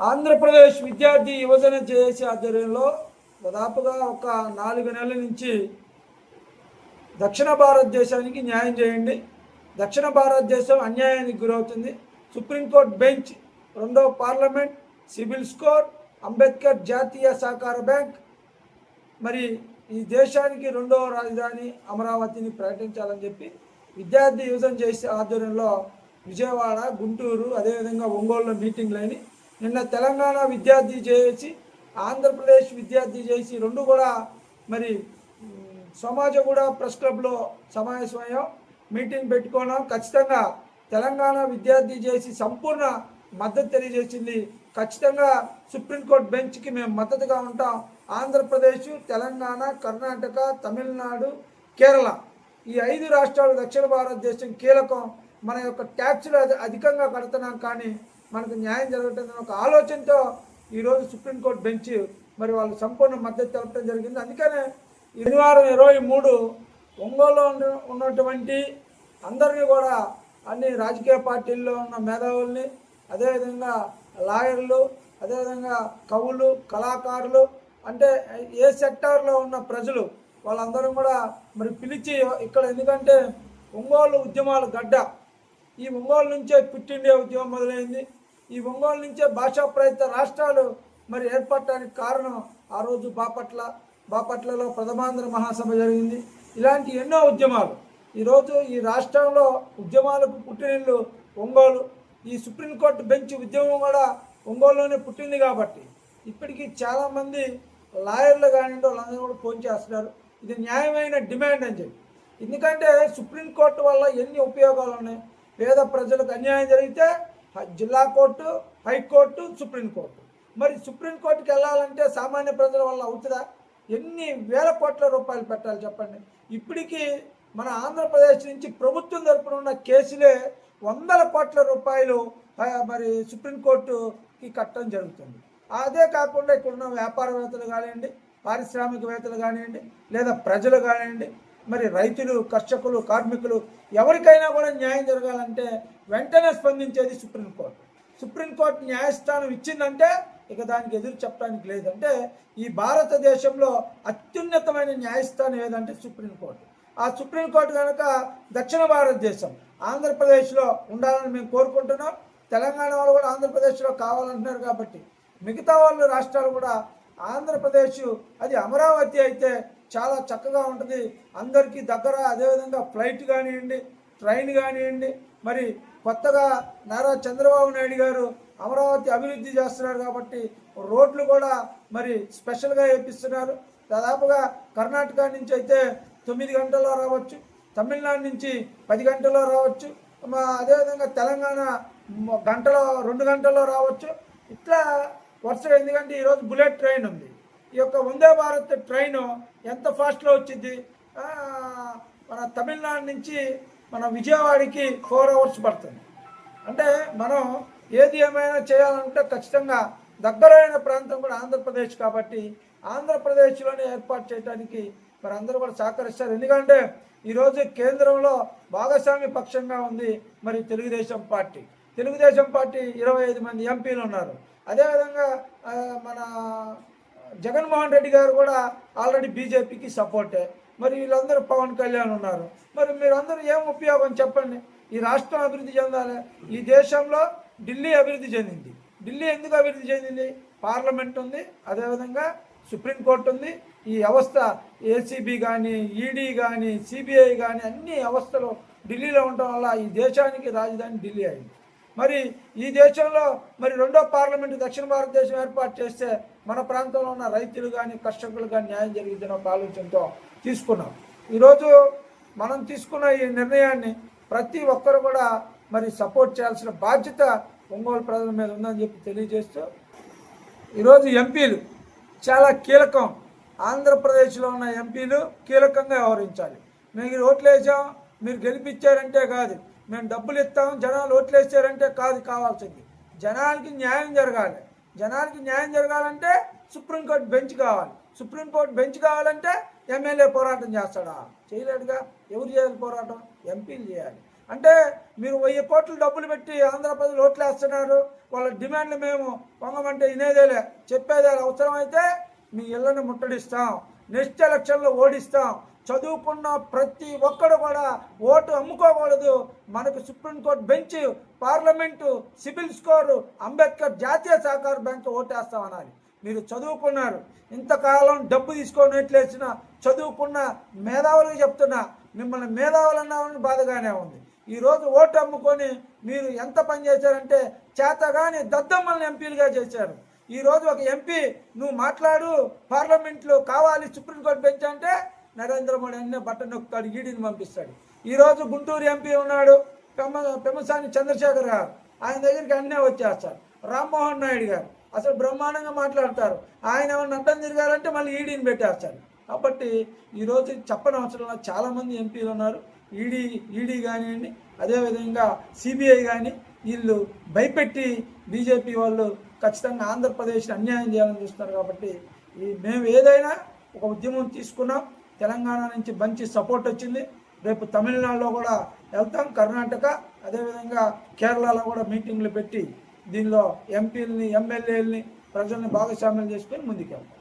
ఆంధ్రప్రదేశ్ విద్యార్థి యువజన జేఏసీ ఆధ్వర్యంలో దాదాపుగా ఒక నాలుగు నెలల నుంచి దక్షిణ భారతదేశానికి న్యాయం చేయండి. దక్షిణ భారతదేశం అన్యాయానికి గురవుతుంది. సుప్రీంకోర్టు బెంచ్ రెండవ పార్లమెంట్ సివిల్ స్కోర్ అంబేద్కర్ జాతీయ సహకార బ్యాంక్. మరి ఈ దేశానికి రెండవ రాజధాని అమరావతిని ప్రకటించాలని చెప్పి విద్యార్థి యువజన చేసే ఆధ్వర్యంలో విజయవాడ గుంటూరు అదేవిధంగా ఒంగోలులో మీటింగ్లు అయినాయి. నిన్న తెలంగాణ విద్యార్థి చేసి ఆంధ్రప్రదేశ్ విద్యార్థి చేసి రెండు కూడా మరి సమాజం కూడా ప్రెస్ క్లబ్లో సమావేశమయ్యాం. మీటింగ్ పెట్టుకున్నాం. ఖచ్చితంగా తెలంగాణ విద్యార్థి చేసి సంపూర్ణ మద్దతు తెలియజేసింది. ఖచ్చితంగా సుప్రీంకోర్టు బెంచ్కి మేము మద్దతుగా ఉంటాం. ఆంధ్రప్రదేశ్ తెలంగాణ కర్ణాటక తమిళనాడు కేరళ. ఈ ఐదు రాష్ట్రాలు దక్షిణ భారతదేశం కీలకం. మన యొక్క ట్యాక్సులు అధికంగా కడుతున్నాం కానీ మనకు న్యాయం జరగటం ఒక ఆలోచనతో ఈరోజు సుప్రీంకోర్టు బెంచ్ మరి వాళ్ళు సంపూర్ణ మద్దతు తెలపడం జరిగింది. అందుకనే శనివారం ఇరవై మూడు ఒంగోలులో ఉన్నటువంటి అందరినీ కూడా అన్ని రాజకీయ పార్టీల్లో ఉన్న మేధావుల్ని అదేవిధంగా లాయర్లు అదేవిధంగా కవులు కళాకారులు అంటే ఏ సెక్టార్లో ఉన్న ప్రజలు వాళ్ళందరం కూడా మరి పిలిచి ఇక్కడ ఎందుకంటే ఒంగోలు ఉద్యమాలు గడ్డ. ఈ ఒంగోలు నుంచే క్విట్ ఇండియా ఉద్యమం మొదలైంది. ఈ ఒంగోలు నుంచే భాషా ప్రయత్న రాష్ట్రాలు మరి ఏర్పడటానికి కారణం ఆ రోజు బాపట్ల. బాపట్లలో ప్రథమాంధ్ర మహాసభ జరిగింది. ఇలాంటి ఎన్నో ఉద్యమాలు. ఈరోజు ఈ రాష్ట్రంలో ఉద్యమాలకు పుట్టినిల్లు ఒంగోలు. ఈ సుప్రీంకోర్టు బెంచ్ ఉద్యమం కూడా ఒంగోలులోనే పుట్టింది కాబట్టి ఇప్పటికీ చాలామంది లాయర్లు కానివ్వండి వాళ్ళందరూ కూడా ఫోన్ చేస్తున్నారు. ఇది న్యాయమైన డిమాండ్ అని చెప్పి. ఎందుకంటే సుప్రీంకోర్టు వల్ల ఎన్ని ఉపయోగాలు ఉన్నాయి? పేద ప్రజలకు అన్యాయం జరిగితే జిల్లా కోర్టు హైకోర్టు సుప్రీంకోర్టు మరి సుప్రీంకోర్టుకి వెళ్ళాలంటే సామాన్య ప్రజల వల్ల అవుతుందా? ఎన్ని వేల కోట్ల రూపాయలు పెట్టాలి చెప్పండి. ఇప్పటికీ మన ఆంధ్రప్రదేశ్ నుంచి ప్రభుత్వం తరపున ఉన్న కేసులే వందల కోట్ల రూపాయలు మరి సుప్రీంకోర్టుకి కట్టడం జరుగుతుంది. అదే కాకుండా ఇక్కడ ఉన్న వ్యాపారవేత్తలు కానివ్వండి పారిశ్రామికవేత్తలు కానివ్వండి లేదా ప్రజలు కానివ్వండి మరి రైతులు కర్షకులు కార్మికులు ఎవరికైనా కూడా న్యాయం జరగాలంటే వెంటనే స్పందించేది సుప్రీంకోర్టు సుప్రీంకోర్టు న్యాయస్థానం ఇచ్చిందంటే ఇక దానికి ఎదురు చెప్పడానికి లేదంటే ఈ భారతదేశంలో అత్యున్నతమైన న్యాయస్థానం ఏదంటే సుప్రీంకోర్టు ఆ సుప్రీంకోర్టు కనుక దక్షిణ భారతదేశం ఆంధ్రప్రదేశ్లో ఉండాలని మేము కోరుకుంటున్నాం. తెలంగాణ వాళ్ళు కూడా ఆంధ్రప్రదేశ్లో కావాలంటున్నారు కాబట్టి మిగతా వాళ్ళు రాష్ట్రాలు కూడా ఆంధ్రప్రదేశ్ అది అమరావతి అయితే చాలా చక్కగా ఉంటుంది. అందరికీ దగ్గర అదేవిధంగా ఫ్లైట్ కానివ్వండి ట్రైన్ కానివ్వండి మరి కొత్తగా నారా చంద్రబాబు నాయుడు గారు అమరావతి అభివృద్ధి చేస్తున్నారు కాబట్టి రోడ్లు కూడా మరి స్పెషల్గా వేపిస్తున్నారు. దాదాపుగా కర్ణాటక నుంచి అయితే తొమ్మిది గంటల్లో రావచ్చు తమిళనాడు నుంచి పది గంటల్లో రావచ్చు అదేవిధంగా తెలంగాణ గంటలో రెండు గంటల్లో రావచ్చు. ఇట్లా వరుసగా ఎందుకంటే ఈరోజు బుల్లెట్ ట్రైన్ ఉంది. ఈ యొక్క వందే భారత్ ట్రైన్ ఎంత ఫాస్ట్లో వచ్చింది? మన తమిళనాడు నుంచి మన విజయవాడకి ఫోర్ అవర్స్ పడుతుంది. అంటే మనం ఏది ఏమైనా చేయాలంటే ఖచ్చితంగా దగ్గరైన ప్రాంతం కూడా ఆంధ్రప్రదేశ్ కాబట్టి ఆంధ్రప్రదేశ్లోనే ఏర్పాటు చేయడానికి మరి అందరూ కూడా సహకరిస్తారు. ఎందుకంటే ఈరోజు కేంద్రంలో భాగస్వామి పక్షంగా ఉంది మరి తెలుగుదేశం పార్టీ. తెలుగుదేశం పార్టీ ఇరవై ఐదు మంది ఎంపీలు ఉన్నారు. అదేవిధంగా మన జగన్మోహన్ రెడ్డి గారు కూడా ఆల్రెడీ బీజేపీకి సపోర్టే. మరి వీళ్ళందరూ పవన్ కళ్యాణ్ ఉన్నారు. మరి మీరందరూ ఏం ఉపయోగం చెప్పండి? ఈ రాష్ట్రం అభివృద్ధి చెందాలి. ఈ దేశంలో ఢిల్లీ అభివృద్ధి చెందింది. ఢిల్లీ ఎందుకు అభివృద్ధి చెందింది? పార్లమెంట్ ఉంది అదేవిధంగా సుప్రీంకోర్టు ఉంది. ఈ వ్యవస్థ ఏసీబీ కానీ ఈడీ కానీ సిబిఐ కానీ అన్ని వ్యవస్థలు ఢిల్లీలో ఉండటం వల్ల ఈ దేశానికి రాజధాని ఢిల్లీ అయింది. మరి ఈ దేశంలో మరి రెండో పార్లమెంటు దక్షిణ భారతదేశం ఏర్పాటు చేస్తే మన ప్రాంతంలో ఉన్న రైతులు కానీ కర్షకులు కానీ న్యాయం జరిగిందన్న ఒక ఆలోచనతో తీసుకున్నాం. ఈరోజు మనం తీసుకున్న ఈ నిర్ణయాన్ని ప్రతి ఒక్కరు కూడా మరి సపోర్ట్ చేయాల్సిన బాధ్యత ఒంగోలు ప్రజల మీద ఉందని చెప్పి తెలియజేస్తూ ఈరోజు ఎంపీలు చాలా కీలకం. ఆంధ్రప్రదేశ్లో ఉన్న ఎంపీలు కీలకంగా వ్యవహరించాలి. మీరు ఓట్లు వేసాం మీరు గెలిపించారంటే కాదు. మేము డబ్బులు ఇస్తాం జనాలు ఓట్లు కాదు కావాల్సింది. జనాలకి న్యాయం జరగాలి. జనాలకి న్యాయం జరగాలంటే సుప్రీంకోర్టు బెంచ్ కావాలి. సుప్రీంకోర్టు బెంచ్ కావాలంటే ఎమ్మెల్యే పోరాటం చేస్తాడా? చేయలేడుగా. ఎవరు చేయాలి పోరాటం? ఎంపీలు చేయాలి. అంటే మీరు వెయ్యి కోట్లు డబ్బులు పెట్టి ఆంధ్రప్రదేశ్ ఓట్లు వేస్తున్నారు వాళ్ళ డిమాండ్లు మేము పొంగమంటే వినేదేలే. చెప్పేదే అవసరమైతే మీ ఇళ్ళని ముట్టడిస్తాం. నెక్స్ట్ ఎలక్షన్లో ఓడిస్తాం. చదువుకున్న ప్రతి ఒక్కడు కూడా ఓటు అమ్ముకోకూడదు. మనకు supreme court bench parliament CIBIL score Ambedkar జాతీయ సహకార బ్యాంకు ఓటేస్తామనాలి. మీరు చదువుకున్నారు. ఇంతకాలం డబ్బు తీసుకొని ఎట్లేసిన చదువుకున్న మేధావులకు చెప్తున్నా మిమ్మల్ని మేధావులు అన్నామని బాధగానే ఉంది. ఈరోజు ఓటు అమ్ముకొని మీరు ఎంత పని చేశారంటే చేతగాని దద్దమ్మల్ని ఎంపీలుగా చేశారు. ఈరోజు ఒక ఎంపీ నువ్వు మాట్లాడు పార్లమెంట్లో కావాలి సుప్రీంకోర్టు బెంచ్ అంటే నరేంద్ర మోడీ అన్నీ బట్టను నొక్కుతాడు ఈడీని పంపిస్తాడు. ఈరోజు గుంటూరు ఎంపీ ఉన్నాడు పెమ్మ పెమ్మసాని చంద్రశేఖర్ గారు. ఆయన దగ్గరికి అన్నీ వచ్చేస్తారు. రామ్మోహన్ నాయుడు గారు. అసలు బ్రహ్మాండంగా మాట్లాడతారు. ఆయన ఏమన్నా అడ్డం తిరిగారంటే మళ్ళీ ఈడీని పెట్టేస్తారు. కాబట్టి ఈరోజు చెప్పని అవసరంలో చాలామంది ఎంపీలు ఉన్నారు. ఈడీ ఈడీ కానివ్వండి అదేవిధంగా సిబిఐ కానీ వీళ్ళు భయపెట్టి బీజేపీ వాళ్ళు ఖచ్చితంగా ఆంధ్రప్రదేశ్ అన్యాయం చేయాలని చూస్తున్నారు కాబట్టి ఈ మేము ఏదైనా ఒక ఉద్యమం తీసుకున్నాం. తెలంగాణ నుంచి మంచి సపోర్ట్ వచ్చింది. రేపు తమిళనాడులో కూడా వెళ్తాం. కర్ణాటక అదేవిధంగా కేరళలో కూడా మీటింగ్లు పెట్టి దీనిలో ఎంపీలని ఎమ్మెల్యేలని ప్రజల్ని భాగస్వామ్యం చేసుకొని ముందుకెళ్తాం.